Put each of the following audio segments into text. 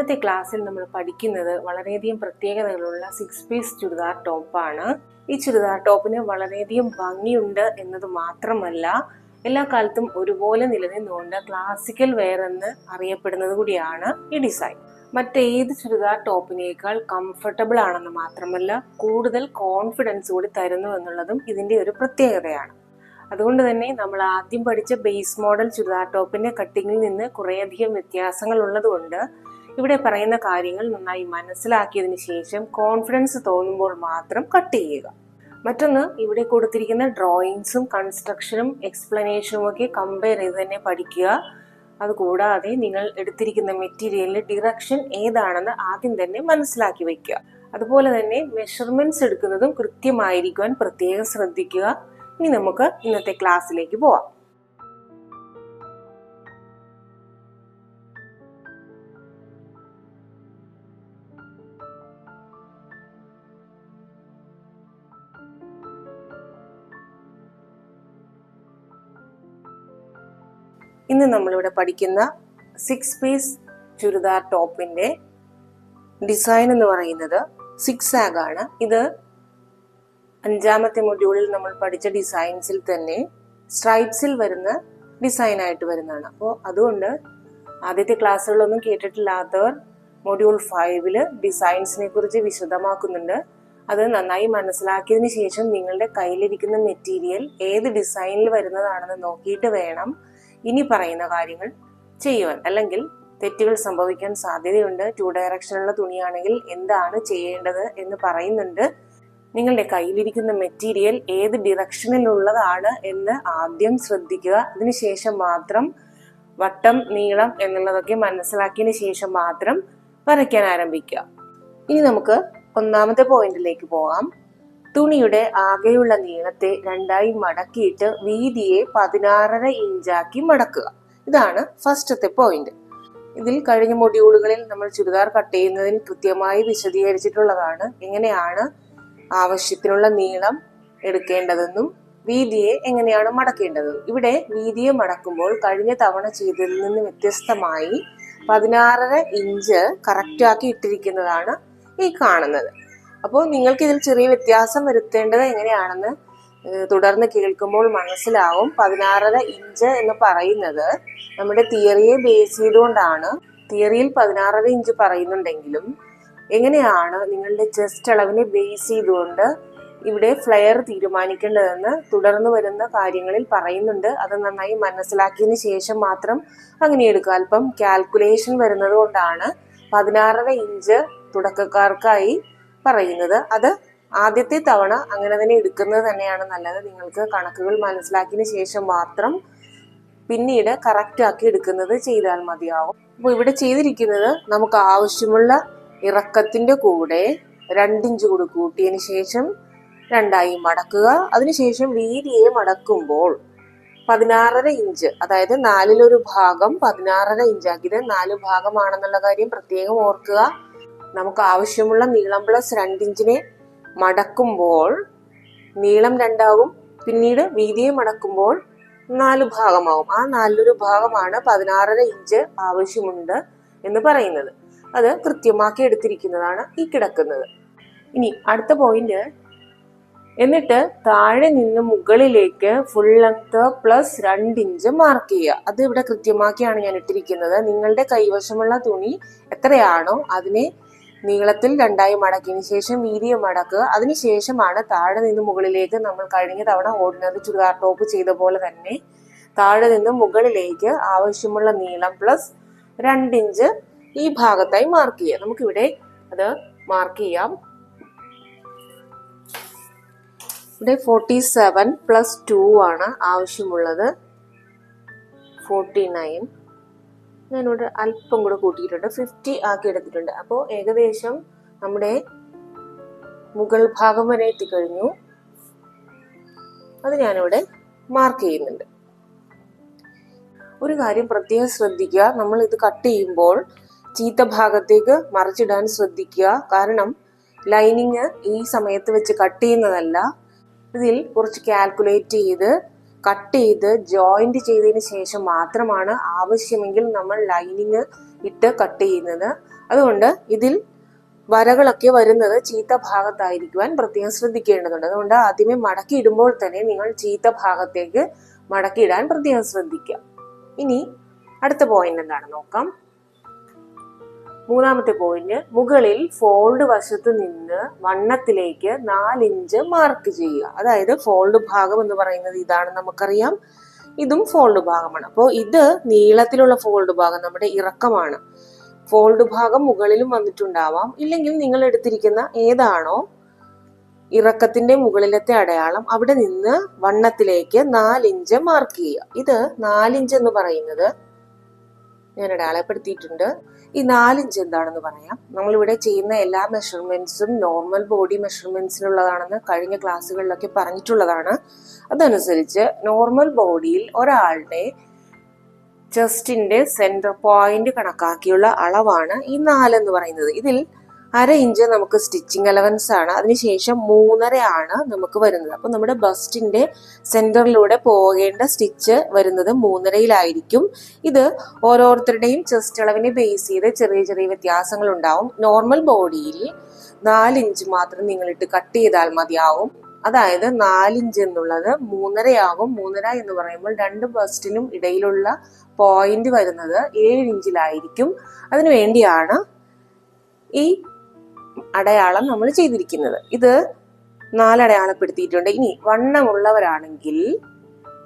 ഇന്നത്തെ ക്ലാസ്സിൽ നമ്മൾ പഠിക്കുന്നത് വളരെയധികം പ്രത്യേകതകളുള്ള സിക്സ് പീസ് ചുരിദാർ ടോപ്പാണ് ഈ ചുരിദാർ ടോപ്പിന് വളരെയധികം ഭംഗിയുണ്ട് എന്നത് മാത്രമല്ല എല്ലാ കാലത്തും ഒരുപോലെ നിലനിന്നുകൊണ്ട് ക്ലാസിക്കൽ വെയർ എന്ന് അറിയപ്പെടുന്നത് കൂടിയാണ് ഈ ഡിസൈൻ മറ്റേത് ചുരിദാർ ടോപ്പിനേക്കാൾ കംഫർട്ടബിൾ ആണെന്ന് മാത്രമല്ല കൂടുതൽ കോൺഫിഡൻസ് കൂടി തരുന്നു എന്നുള്ളതും ഇതിന്റെ ഒരു പ്രത്യേകതയാണ്. അതുകൊണ്ട് തന്നെ നമ്മൾ ആദ്യം പഠിച്ച ബേസ് മോഡൽ ചുരിദാർ ടോപ്പിന്റെ കട്ടിങ്ങിൽ നിന്ന് കുറേയധികം വ്യത്യാസങ്ങൾ ഉള്ളതുകൊണ്ട് ഇവിടെ പറയുന്ന കാര്യങ്ങൾ നന്നായി മനസ്സിലാക്കിയതിന് ശേഷം കോൺഫിഡൻസ് തോന്നുമ്പോൾ മാത്രം കട്ട് ചെയ്യുക. മറ്റൊന്ന് ഇവിടെ കൊടുത്തിരിക്കുന്ന ഡ്രോയിങ്സും കൺസ്ട്രക്ഷനും എക്സ്പ്ലനേഷനും ഒക്കെ കമ്പയർ ചെയ്ത് തന്നെ പഠിക്കുക. അതുകൂടാതെ നിങ്ങൾ എടുത്തിരിക്കുന്ന മെറ്റീരിയലിന്റെ ഡിറക്ഷൻ ഏതാണെന്ന് ആദ്യം തന്നെ മനസ്സിലാക്കി വയ്ക്കുക അതുപോലെ തന്നെ മെഷർമെന്റ്സ് എടുക്കുന്നതും കൃത്യമായിരിക്കുവാൻ പ്രത്യേകം ശ്രദ്ധിക്കുക. ഇനി നമുക്ക് ഇന്നത്തെ ക്ലാസ്സിലേക്ക് പോവാം. ഇന്ന് നമ്മളിവിടെ പഠിക്കുന്ന സിക്സ് പീസ് ചുരിദാർ ടോപ്പിന്റെ ഡിസൈൻ എന്ന് പറയുന്നത് സിക്സ് ആഗ് ആണ്. ഇത് അഞ്ചാമത്തെ മൊഡ്യൂളിൽ നമ്മൾ പഠിച്ച ഡിസൈൻസിൽ തന്നെ സ്ട്രൈപ്സിൽ വരുന്ന ഡിസൈൻ ആയിട്ട് വരുന്നതാണ്. അപ്പോൾ അതുകൊണ്ട് ആദ്യത്തെ ക്ലാസ്സുകളൊന്നും കേട്ടിട്ടില്ലാത്തവർ മൊഡ്യൂൾ ഫൈവിൽ ഡിസൈൻസിനെ കുറിച്ച് വിശദമാക്കുന്നുണ്ട്. അത് നന്നായി മനസ്സിലാക്കിയതിന് ശേഷം നിങ്ങളുടെ കയ്യിലിരിക്കുന്ന മെറ്റീരിയൽ ഏത് ഡിസൈനിൽ വരുന്നതാണെന്ന് നോക്കിയിട്ട് വേണം ഇനി പറയുന്ന കാര്യങ്ങൾ ചെയ്യുവാൻ അല്ലെങ്കിൽ തെറ്റുകൾ സംഭവിക്കാൻ സാധ്യതയുണ്ട്. ടു ഡയറക്ഷനുള്ള തുണിയാണെങ്കിൽ എന്താണ് ചെയ്യേണ്ടത് എന്ന് പറയുന്നുണ്ട്. നിങ്ങളുടെ കയ്യിലിരിക്കുന്ന മെറ്റീരിയൽ ഏത് ഡിറക്ഷനിലുള്ളതാണ് എന്ന് ആദ്യം ശ്രദ്ധിക്കുക. അതിനുശേഷം മാത്രം വട്ടം നീളം എന്നുള്ളതൊക്കെ മനസ്സിലാക്കിയതിന് ശേഷം മാത്രം വരയ്ക്കാൻ ആരംഭിക്കുക. ഇനി നമുക്ക് ഒന്നാമത്തെ പോയിന്റിലേക്ക് പോകാം. തുണിയുടെ ആകെയുള്ള നീളത്തെ രണ്ടായി മടക്കിയിട്ട് വീതിയെ പതിനാറര ഇഞ്ചാക്കി മടക്കുക. ഇതാണ് ഫസ്റ്റത്തെ പോയിന്റ് ഇതിൽ കഴിഞ്ഞ മൊഡ്യൂളുകളിൽ നമ്മൾ ചുരിദാർ കട്ട് ചെയ്യുന്നതിന് കൃത്യമായി വിശദീകരിച്ചിട്ടുള്ളതാണ്. എങ്ങനെയാണ് ആവശ്യത്തിനുള്ള നീളം എടുക്കേണ്ടതെന്നും വീതിയെ എങ്ങനെയാണ് മടക്കേണ്ടത്. ഇവിടെ വീതിയെ മടക്കുമ്പോൾ കഴിഞ്ഞ തവണ ചെയ്തതിൽ നിന്ന് വ്യത്യസ്തമായി പതിനാറര ഇഞ്ച് കറക്റ്റാക്കി ഇട്ടിരിക്കുന്നതാണ് ഈ കാണുന്നത്. അപ്പോൾ നിങ്ങൾക്ക് ഇതിൽ ചെറിയ വ്യത്യാസം വരുത്തേണ്ടത് എങ്ങനെയാണെന്ന് തുടർന്ന് കേൾക്കുമ്പോൾ മനസ്സിലാവും. പതിനാറര ഇഞ്ച് എന്ന് പറയുന്നത് നമ്മുടെ തിയറിയെ ബേസ് ചെയ്തുകൊണ്ടാണ്. തിയറിയിൽ പതിനാറര ഇഞ്ച് പറയുന്നുണ്ടെങ്കിലും എങ്ങനെയാണ് നിങ്ങളുടെ ചെസ്റ്റ് അളവിനെ ബേസ് ചെയ്തുകൊണ്ട് ഇവിടെ ഫ്ലെയർ തീരുമാനിക്കേണ്ടതെന്ന് തുടർന്ന് വരുന്ന കാര്യങ്ങളിൽ പറയുന്നുണ്ട്. അത് നന്നായി മനസ്സിലാക്കിയതിന് ശേഷം മാത്രം അങ്ങനെ എടുക്കുക. അല്പം കാൽക്കുലേഷൻ വരുന്നത് കൊണ്ടാണ് പതിനാറര ഇഞ്ച് തുടക്കക്കാർക്കായി പറയുന്നത്. അത് ആദ്യത്തെ തവണ അങ്ങനെ തന്നെ എടുക്കുന്നത് തന്നെയാണ് നല്ലത്. നിങ്ങൾക്ക് കണക്കുകൾ മനസ്സിലാക്കിയതിന് ശേഷം മാത്രം പിന്നീട് കറക്റ്റ് ആക്കി എടുക്കുന്നത് ചെയ്താൽ മതിയാവും. അപ്പോൾ ഇവിടെ ചെയ്തിരിക്കുന്നത് നമുക്ക് ആവശ്യമുള്ള ഇറക്കത്തിന്റെ കൂടെ രണ്ടിഞ്ച് കൂടി കൂട്ടിയതിന് ശേഷം രണ്ടായി മടക്കുക. അതിനുശേഷം വീതിയെ മടക്കുമ്പോൾ പതിനാറര ഇഞ്ച് അതായത് നാലിലൊരു ഭാഗം പതിനാറര ഇഞ്ചാക്കിയത് നാല് ഭാഗമാണെന്നുള്ള കാര്യം പ്രത്യേകം ഓർക്കുക. നമുക്ക് ആവശ്യമുള്ള നീളം പ്ലസ് രണ്ടിഞ്ചിനെ മടക്കുമ്പോൾ നീളം രണ്ടാവും പിന്നീട് വീതിയെ മടക്കുമ്പോൾ നാല് ഭാഗമാവും ആ നാലൊരു ഭാഗമാണ് പതിനാറര ഇഞ്ച് ആവശ്യമുണ്ട് എന്ന് പറയുന്നത്. അത് കൃത്യമാക്കി എടുത്തിരിക്കുന്നതാണ് ഈ കിടക്കുന്നത്. ഇനി അടുത്ത പോയിന്റ് എന്നിട്ട് താഴെ നിന്ന് മുകളിലേക്ക് ഫുൾ ലെങ്ത് പ്ലസ് രണ്ട് ഇഞ്ച് മാർക്ക് ചെയ്യുക. അത് ഇവിടെ കൃത്യമാക്കിയാണ് ഞാൻ ഇട്ടിരിക്കുന്നത്. നിങ്ങളുടെ കൈവശമുള്ള തുണി എത്രയാണോ അതിനെ നീളത്തിൽ രണ്ടായി മടക്കിയതിന് ശേഷം വീതിയെ മടക്കുക. അതിനുശേഷമാണ് താഴെ നിന്ന് മുകളിലേക്ക് നമ്മൾ കഴിഞ്ഞ തവണ ഓർഡിനറി ചുരിദാർ ടോപ്പ് ചെയ്ത പോലെ തന്നെ താഴെ നിന്ന് മുകളിലേക്ക് ആവശ്യമുള്ള നീളം പ്ലസ് രണ്ടിഞ്ച് ഈ ഭാഗത്തായി മാർക്ക് ചെയ്യുക. നമുക്കിവിടെ അത് മാർക്ക് ചെയ്യാം. ഇവിടെ ഫോർട്ടി സെവൻ പ്ലസ് ടു ആണ് ആവശ്യമുള്ളത്. ഫോർട്ടി നയൻ ഞാനിവിടെ അല്പം കൂടെ കൂട്ടിയിട്ടുണ്ട്. ഫിഫ്റ്റി ആക്കി എടുത്തിട്ടുണ്ട്. അപ്പോൾ ഏകദേശം നമ്മുടെ മുകൾ ഭാഗം വരെ എത്തിക്കഴിഞ്ഞു. അത് ഞാനിവിടെ മാർക്ക് ചെയ്യുന്നുണ്ട്. ഒരു കാര്യം പ്രത്യേകം ശ്രദ്ധിക്കുക. നമ്മൾ ഇത് കട്ട് ചെയ്യുമ്പോൾ ചീത്ത ഭാഗത്തേക്ക് മറിച്ചിടാൻ ശ്രദ്ധിക്കുക. കാരണം ലൈനിങ് ഈ സമയത്ത് വെച്ച് കട്ട് ചെയ്യുന്നതല്ല. ഇതിൽ കുറച്ച് കാൽക്കുലേറ്റ് ചെയ്ത് കട്ട് ചെയ്ത് ജോയിന്റ് ചെയ്തതിന് ശേഷം മാത്രമാണ് ആവശ്യമെങ്കിൽ നമ്മൾ ലൈനിങ് ഇട്ട് കട്ട് ചെയ്യുന്നത്. അതുകൊണ്ട് ഇതിൽ വരകളൊക്കെ വരുന്നത് ചീത്ത ഭാഗത്തായിരിക്കുവാൻ പ്രത്യേകം ശ്രദ്ധിക്കേണ്ടതുണ്ട്. അതുകൊണ്ട് ആദ്യമേ മടക്കി ഇടുമ്പോൾ തന്നെ നിങ്ങൾ ചീത്ത ഭാഗത്തേക്ക് മടക്കിയിടാൻ പ്രത്യേകം ശ്രദ്ധിക്കുക. ഇനി അടുത്ത പോയിന്റ് എന്താണ്? നോക്കാം. മൂന്നാമത്തെ പോയിന്റ് മുകളിൽ ഫോൾഡ് വശത്ത് നിന്ന് വണ്ണത്തിലേക്ക് നാലിഞ്ച് മാർക്ക് ചെയ്യുക. അതായത് ഫോൾഡ് ഭാഗം എന്ന് പറയുന്നത് ഇതാണ് നമുക്കറിയാം. ഇതും ഫോൾഡ് ഭാഗമാണ്. അപ്പോൾ ഇത് നീളത്തിലുള്ള ഫോൾഡ് ഭാഗം നമ്മുടെ ഇറക്കമാണ്. ഫോൾഡ് ഭാഗം മുകളിലും വന്നിട്ടുണ്ടാവാം. ഇല്ലെങ്കിൽ നിങ്ങൾ എടുത്തിരിക്കുന്ന ഏതാണോ ഇറക്കത്തിന്റെ മുകളിലത്തെ അടയാളം അവിടെ നിന്ന് വണ്ണത്തിലേക്ക് നാലിഞ്ച് മാർക്ക് ചെയ്യുക. ഇത് നാലിഞ്ച് എന്ന് പറയുന്നത് ഞാൻ അടയാളപ്പെടുത്തിയിട്ടുണ്ട്. ഈ നാലിഞ്ച് എന്താണെന്ന് പറയാം. നമ്മളിവിടെ ചെയ്യുന്ന എല്ലാ മെഷർമെന്റ്സും നോർമൽ ബോഡി മെഷർമെന്റ്സിനുള്ളതാണെന്ന് കഴിഞ്ഞ ക്ലാസ്സുകളിലൊക്കെ പറഞ്ഞിട്ടുള്ളതാണ്. അതനുസരിച്ച് നോർമൽ ബോഡിയിൽ ഒരാളുടെ ചെസ്റ്റിന്റെ സെന്റർ പോയിന്റ് കണക്കാക്കിയുള്ള അളവാണ് ഈ നാലെന്ന് പറയുന്നത്. ഇതിൽ അര ഇഞ്ച് നമുക്ക് സ്റ്റിച്ചിങ് അലവൻസ് ആണ്. അതിനുശേഷം മൂന്നര ആണ് നമുക്ക് വരുന്നത്. അപ്പോൾ നമ്മുടെ ബസ്റ്റിന്റെ സെന്ററിലൂടെ പോകേണ്ട സ്റ്റിച്ച് വരുന്നത് മൂന്നരയിലായിരിക്കും. ഇത് ഓരോരുത്തരുടെയും ചെസ്റ്റ് അളവിനെ ബേസ് ചെയ്ത് ചെറിയ ചെറിയ വ്യത്യാസങ്ങൾ ഉണ്ടാവും. നോർമൽ ബോഡിയിൽ നാലിഞ്ച് മാത്രം നിങ്ങളിട്ട് കട്ട് ചെയ്താൽ മതിയാവും. അതായത് നാലിഞ്ച് എന്നുള്ളത് മൂന്നരയാകും. മൂന്നര എന്ന് പറയുമ്പോൾ രണ്ട് ബസ്റ്റിനും ഇടയിലുള്ള പോയിന്റ് വരുന്നത് ഏഴ് ഇഞ്ചിലായിരിക്കും. അതിനു വേണ്ടിയാണ് ഈ അടയാളം നമ്മൾ ചെയ്തിരിക്കുന്നത്. ഇത് നാലടയാളപ്പെടുത്തിയിട്ടുണ്ട്. ഇനി വണ്ണമുള്ളവരാണെങ്കിൽ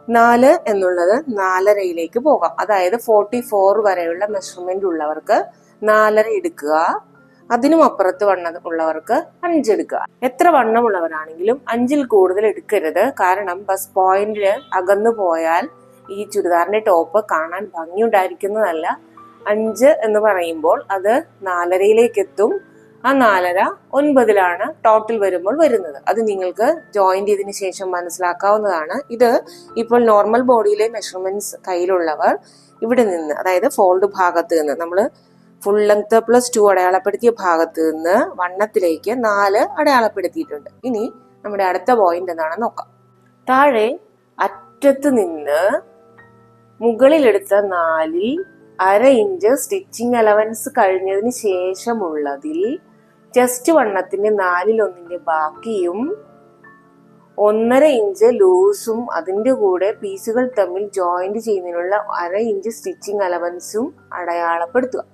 നാല് എന്നുള്ളത് നാലരയിലേക്ക് പോകാം. അതായത് ഫോർട്ടി ഫോർ വരെയുള്ള മെഷർമെന്റ് ഉള്ളവർക്ക് നാലര എടുക്കുക. അതിനും അപ്പുറത്ത് വണ്ണം ഉള്ളവർക്ക് അഞ്ചെടുക്കുക എത്ര വണ്ണമുള്ളവരാണെങ്കിലും അഞ്ചിൽ കൂടുതൽ എടുക്കരുത്. കാരണം ബസ് പോയിന്റിൽ അകന്നു പോയാൽ ഈ ചുരിദാറിന്റെ ടോപ്പ് കാണാൻ ഭംഗിയുണ്ടായിരിക്കുന്നതല്ല അഞ്ച് എന്ന് പറയുമ്പോൾ അത് നാലരയിലേക്ക് എത്തും. ആ നാലര ഒൻപതിലാണ് ടോട്ടൽ വരുമ്പോൾ വരുന്നത്. അത് നിങ്ങൾക്ക് ജോയിൻ ചെയ്തതിന് ശേഷം മനസ്സിലാക്കാവുന്നതാണ്. ഇത് ഇപ്പോൾ നോർമൽ ബോഡിയിലെ മെഷർമെന്റ്സ് കയ്യിലുള്ളവർ ഇവിടെ നിന്ന് അതായത് ഫോൾഡ് ഭാഗത്ത് നിന്ന് നമ്മൾ ഫുൾ ലെങ്ത് പ്ലസ് ടു അടയാളപ്പെടുത്തിയ ഭാഗത്ത് നിന്ന് വണ്ണത്തിലേക്ക് നാല് അടയാളപ്പെടുത്തിയിട്ടുണ്ട്. ഇനി നമ്മുടെ അടുത്ത പോയിന്റ് എന്താണെന്ന് നോക്കാം. താഴെ അറ്റത്ത് നിന്ന് മുകളിലെടുത്ത നാലിൽ അര ഇഞ്ച് സ്റ്റിച്ചിങ് അലവൻസ് കഴിഞ്ഞതിന് ശേഷമുള്ളതിൽ ചെസ്റ്റ് വണ്ണത്തിന്റെ നാലിലൊന്നിന്റെ ബാക്കിയും ഒന്നര ഇഞ്ച് ലൂസും അതിന്റെ കൂടെ പീസുകൾ തമ്മിൽ ജോയിന്റ് ചെയ്യുന്നതിനുള്ള അര ഇഞ്ച് സ്റ്റിച്ചിങ് അലവൻസും അടയാളപ്പെടുത്തുക.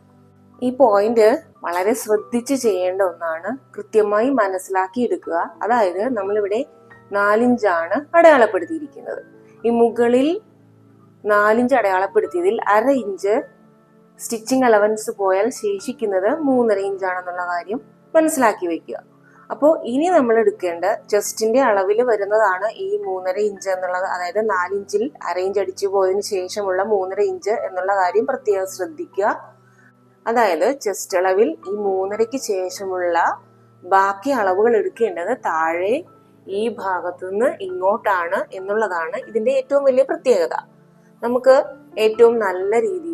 ഈ പോയിന്റ് വളരെ ശ്രദ്ധിച്ച് ചെയ്യേണ്ട ഒന്നാണ്. കൃത്യമായി മനസ്സിലാക്കി എടുക്കുക അതായത് നമ്മളിവിടെ നാലിഞ്ചാണ് അടയാളപ്പെടുത്തിയിരിക്കുന്നത്. ഈ മുകളിൽ നാലിഞ്ച് അടയാളപ്പെടുത്തിയതിൽ അര ഇഞ്ച് സ്റ്റിച്ചിങ് അലവൻസ് പോയാൽ ശേഷിക്കുന്നത് മൂന്നര ഇഞ്ചാണെന്നുള്ള കാര്യം മനസ്സിലാക്കി വെക്കുക. അപ്പോൾ ഇനി നമ്മൾ എടുക്കേണ്ട ചെസ്റ്റിന്റെ അളവിൽ വരുന്നതാണ് ഈ മൂന്നര ഇഞ്ച് എന്നുള്ളത്. അതായത് നാലിഞ്ചിൽ അരയിഞ്ച് അടിച്ചു പോയതിന് ശേഷമുള്ള മൂന്നര ഇഞ്ച് എന്നുള്ള കാര്യം പ്രത്യേകം ശ്രദ്ധിക്കുക. അതായത് ചെസ്റ്റ് അളവിൽ ഈ മൂന്നരയ്ക്ക് ശേഷമുള്ള ബാക്കി അളവുകൾ എടുക്കേണ്ടത് താഴെ ഈ ഭാഗത്തു നിന്ന് ഇങ്ങോട്ടാണ് എന്നുള്ളതാണ് ഇതിന്റെ ഏറ്റവും വലിയ പ്രത്യേകത. നമുക്ക് ഏറ്റവും നല്ല രീതിയിൽ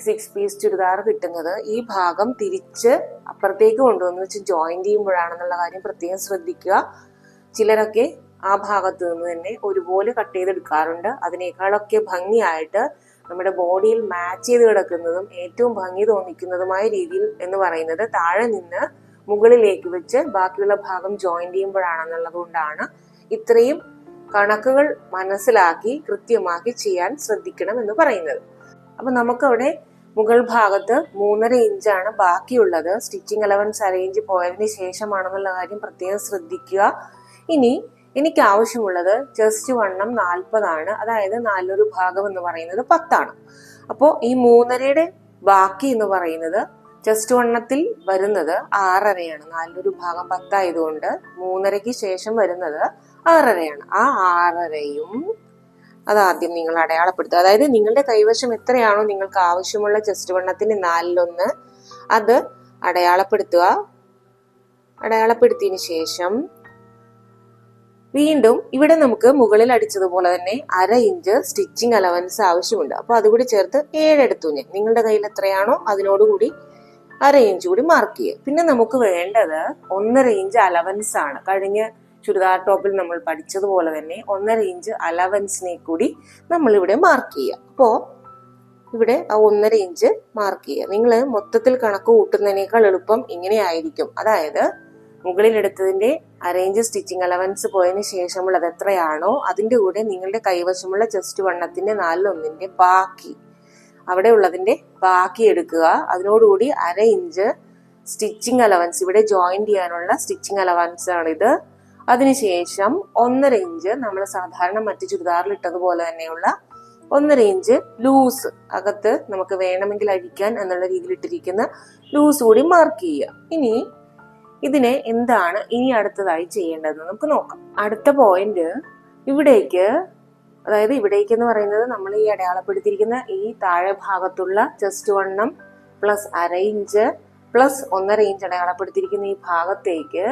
സിക്സ് പീസ് ചുരിദാർ കിട്ടുന്നത് ഈ ഭാഗം തിരിച്ച് അപ്പുറത്തേക്ക് കൊണ്ടുവന്ന് വെച്ച് ജോയിൻ ചെയ്യുമ്പോഴാണെന്നുള്ള കാര്യം പ്രത്യേകം ശ്രദ്ധിക്കുക. ചിലരൊക്കെ ആ ഭാഗത്ത് നിന്ന് തന്നെ ഒരുപോലെ കട്ട് ചെയ്തെടുക്കാറുണ്ട്. അതിനേക്കാളൊക്കെ ഭംഗിയായിട്ട് നമ്മുടെ ബോഡിയിൽ മാച്ച് ചെയ്ത് കിടക്കുന്നതും ഏറ്റവും ഭംഗി തോന്നിക്കുന്നതുമായ രീതിയിൽ എന്ന് പറയുന്നത് താഴെ നിന്ന് മുകളിലേക്ക് വെച്ച് ബാക്കിയുള്ള ഭാഗം ജോയിൻ ചെയ്യുമ്പോഴാണെന്നുള്ളത് കൊണ്ടാണ്. ഇത്രയും കണക്കുകൾ മനസ്സിലാക്കി കൃത്യമാക്കി ചെയ്യാൻ ശ്രദ്ധിക്കണം എന്ന് പറയുന്നത്. അപ്പൊ നമുക്കവിടെ മുകൾ ഭാഗത്ത് മൂന്നര ഇഞ്ചാണ് ബാക്കിയുള്ളത്. സ്റ്റിച്ചിങ് അലവൻസ് അറേഞ്ച് പോയതിന് ശേഷമാണെന്നുള്ള കാര്യം പ്രത്യേകം ശ്രദ്ധിക്കുക. ഇനി എനിക്ക് ആവശ്യമുള്ളത് ചെസ്റ്റ് വണ്ണം നാൽപ്പതാണ്. അതായത് നാലൊരു ഭാഗം എന്ന് പറയുന്നത് പത്താണ്. അപ്പോൾ ഈ മൂന്നരയുടെ ബാക്കി എന്ന് പറയുന്നത് ചെസ്റ്റ് വണ്ണത്തിൽ വരുന്നത് ആറരയാണ്. നാലൊരു ഭാഗം പത്തായതുകൊണ്ട് മൂന്നരയ്ക്ക് ശേഷം വരുന്നത് ആറരയാണ്. ആ ആറരയും അതാദ്യം നിങ്ങൾ അടയാളപ്പെടുത്തുക. അതായത് നിങ്ങളുടെ കൈവശം എത്രയാണോ നിങ്ങൾക്ക് ആവശ്യമുള്ള ചെസ്റ്റ് വണ്ണത്തിന് നാലിലൊന്ന് അത് അടയാളപ്പെടുത്തുക. അടയാളപ്പെടുത്തിയതിനു ശേഷം വീണ്ടും ഇവിടെ നമുക്ക് മുകളിൽ അടിച്ചതുപോലെ തന്നെ അര ഇഞ്ച് സ്റ്റിച്ചിങ് അലവൻസ് ആവശ്യമുണ്ട്. അപ്പോൾ അതുകൂടി ചേർത്ത് ഏഴെടുത്തു ഞാൻ. നിങ്ങളുടെ കയ്യിൽ എത്രയാണോ അതിനോടുകൂടി അര ഇഞ്ച് കൂടി മാർക്ക് ചെയ്യുക. പിന്നെ നമുക്ക് വേണ്ടത് ഒന്നര ഇഞ്ച് അലവൻസ് ആണ്. കഴിഞ്ഞ ചുരിദാർ ടോപ്പിൽ നമ്മൾ പഠിച്ചതുപോലെ തന്നെ ഒന്നര ഇഞ്ച് അലവൻസിനെ കൂടി നമ്മൾ ഇവിടെ മാർക്ക് ചെയ്യുക. അപ്പോൾ ഇവിടെ ആ ഒന്നര ഇഞ്ച് മാർക്ക് ചെയ്യുക. നിങ്ങൾ മൊത്തത്തിൽ കണക്ക് കൂട്ടുന്നതിനേക്കാൾ എളുപ്പം ഇങ്ങനെയായിരിക്കും. അതായത് മുകളിലെടുത്തതിന്റെ അറേഞ്ച് സ്റ്റിച്ചിങ് അലവൻസ് പോയതിനു ശേഷമുള്ളത് എത്രയാണോ അതിന്റെ കൂടെ നിങ്ങളുടെ കൈവശമുള്ള ചെസ്റ്റ് വണ്ണത്തിന്റെ നാലിലൊന്നിന്റെ ബാക്കി. അവിടെ ഉള്ളതിന്റെ ബാക്കി എടുക്കുക. അതിനോടുകൂടി അര ഇഞ്ച് സ്റ്റിച്ചിങ് അലവൻസ് ഇവിടെ ജോയിൻ ചെയ്യാനുള്ള സ്റ്റിച്ചിങ് അലവൻസ് ആണിത്. അതിനുശേഷം ഒന്നര ഇഞ്ച് നമ്മൾ സാധാരണ മറ്റ് ചുരിദാറിൽ ഇട്ടതുപോലെ തന്നെയുള്ള ഒന്നര ഇഞ്ച് ലൂസ് അകത്ത് നമുക്ക് വേണമെങ്കിൽ അഴിക്കാൻ എന്നുള്ള രീതിയിൽ ഇട്ടിരിക്കുന്ന ലൂസ് കൂടി മാർക്ക് ചെയ്യുക. ഇനി ഇതിനെ എന്താണ് ഇനി അടുത്തതായി ചെയ്യേണ്ടതെന്ന് നമുക്ക് നോക്കാം. അടുത്ത പോയിന്റ് ഇവിടേക്ക് അതായത് ഇവിടേക്ക് എന്ന് പറയുന്നത് നമ്മൾ ഈ അടയാളപ്പെടുത്തിയിരിക്കുന്ന ഈ താഴെ ഭാഗത്തുള്ള ജസ്റ്റ് വണ്ണം പ്ലസ് അര ഇഞ്ച് പ്ലസ് ഒന്നര ഇഞ്ച് അടയാളപ്പെടുത്തിയിരിക്കുന്ന ഈ ഭാഗത്തേക്ക്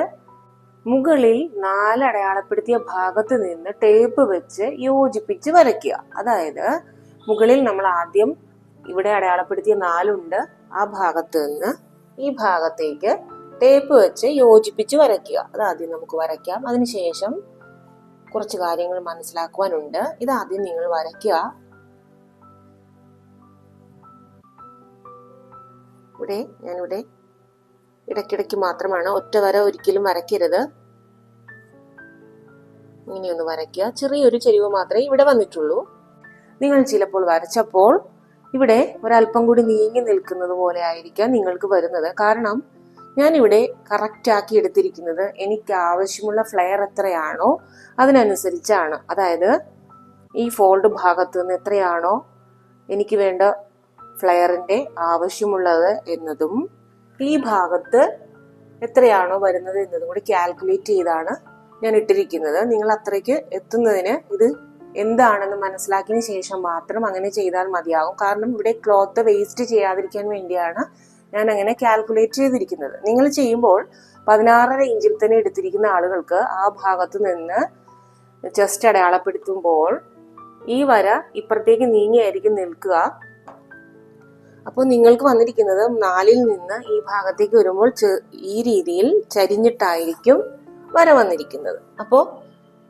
മുകളിൽ നാലടയാളപ്പെടുത്തിയ ഭാഗത്ത് നിന്ന് ടേപ്പ് വെച്ച് യോജിപ്പിച്ച് വരയ്ക്കുക. അതായത് മുകളിൽ നമ്മൾ ആദ്യം ഇവിടെ അടയാളപ്പെടുത്തിയ നാലുണ്ട്. ആ ഭാഗത്ത് നിന്ന് ഈ ഭാഗത്തേക്ക് ടേപ്പ് വെച്ച് യോജിപ്പിച്ച് വരയ്ക്കുക. ആദ്യം നമുക്ക് വരയ്ക്കാം. അതിനുശേഷം കുറച്ച് കാര്യങ്ങൾ മനസ്സിലാക്കുവാനുണ്ട്. ഇത് ആദ്യം നിങ്ങൾ വരയ്ക്കുക. ഇവിടെ ഞാനിവിടെ ഇടയ്ക്കിടയ്ക്ക് മാത്രമാണ് ഒറ്റ വര ഒരിക്കലും വരയ്ക്കരുത്. ഇങ്ങനെയൊന്ന് വരയ്ക്കുക. ചെറിയൊരു ചെരിവ് മാത്രമേ ഇവിടെ വന്നിട്ടുള്ളൂ. നിങ്ങൾ ചിലപ്പോൾ വരച്ചപ്പോൾ ഇവിടെ ഒരല്പം കൂടി നീങ്ങി നിൽക്കുന്നത് പോലെ ആയിരിക്കാം നിങ്ങൾക്ക് വരുന്നത്. കാരണം ഞാനിവിടെ കറക്റ്റ് ആക്കി എടുത്തിരിക്കുന്നത് എനിക്ക് ആവശ്യമുള്ള ഫ്ലെയർ എത്രയാണോ അതിനനുസരിച്ചാണ്. അതായത് ഈ ഫോൾഡ് ഭാഗത്ത് നിന്ന് എത്രയാണോ എനിക്ക് വേണ്ട ഫ്ലെയറിന്റെ ആവശ്യമുള്ളത് എന്നതും ഈ ഭാഗത്ത് എത്രയാണോ വരുന്നത് എന്നതും കൂടി കാൽക്കുലേറ്റ് ചെയ്താണ് ഞാൻ ഇട്ടിരിക്കുന്നത്. നിങ്ങൾ അത്രയ്ക്ക് എത്തുന്നതിന് ഇത് എന്താണെന്ന് മനസ്സിലാക്കിയതിന് ശേഷം മാത്രം അങ്ങനെ ചെയ്താൽ മതിയാകും. കാരണം ഇവിടെ ക്ലോത്ത് വേസ്റ്റ് ചെയ്യാതിരിക്കാൻ വേണ്ടിയാണ് ഞാൻ അങ്ങനെ കാൽക്കുലേറ്റ് ചെയ്തിരിക്കുന്നത്. നിങ്ങൾ ചെയ്യുമ്പോൾ പതിനാറര ഇഞ്ചിൽ തന്നെ എടുത്തിരിക്കുന്ന ആളുകൾക്ക് ആ ഭാഗത്ത് നിന്ന് ചെസ്റ്റ് അടയാളപ്പെടുത്തുമ്പോൾ ഈ വര ഇപ്പുറത്തേക്ക് നീങ്ങിയായിരിക്കും നിൽക്കുക. അപ്പോൾ നിങ്ങൾക്ക് വന്നിരിക്കുന്നത് നാലിൽ നിന്ന് ഈ ഭാഗത്തേക്ക് വരുമ്പോൾ ഈ രീതിയിൽ ചരിഞ്ഞിട്ടായിരിക്കും വര വന്നിരിക്കുന്നത്. അപ്പോൾ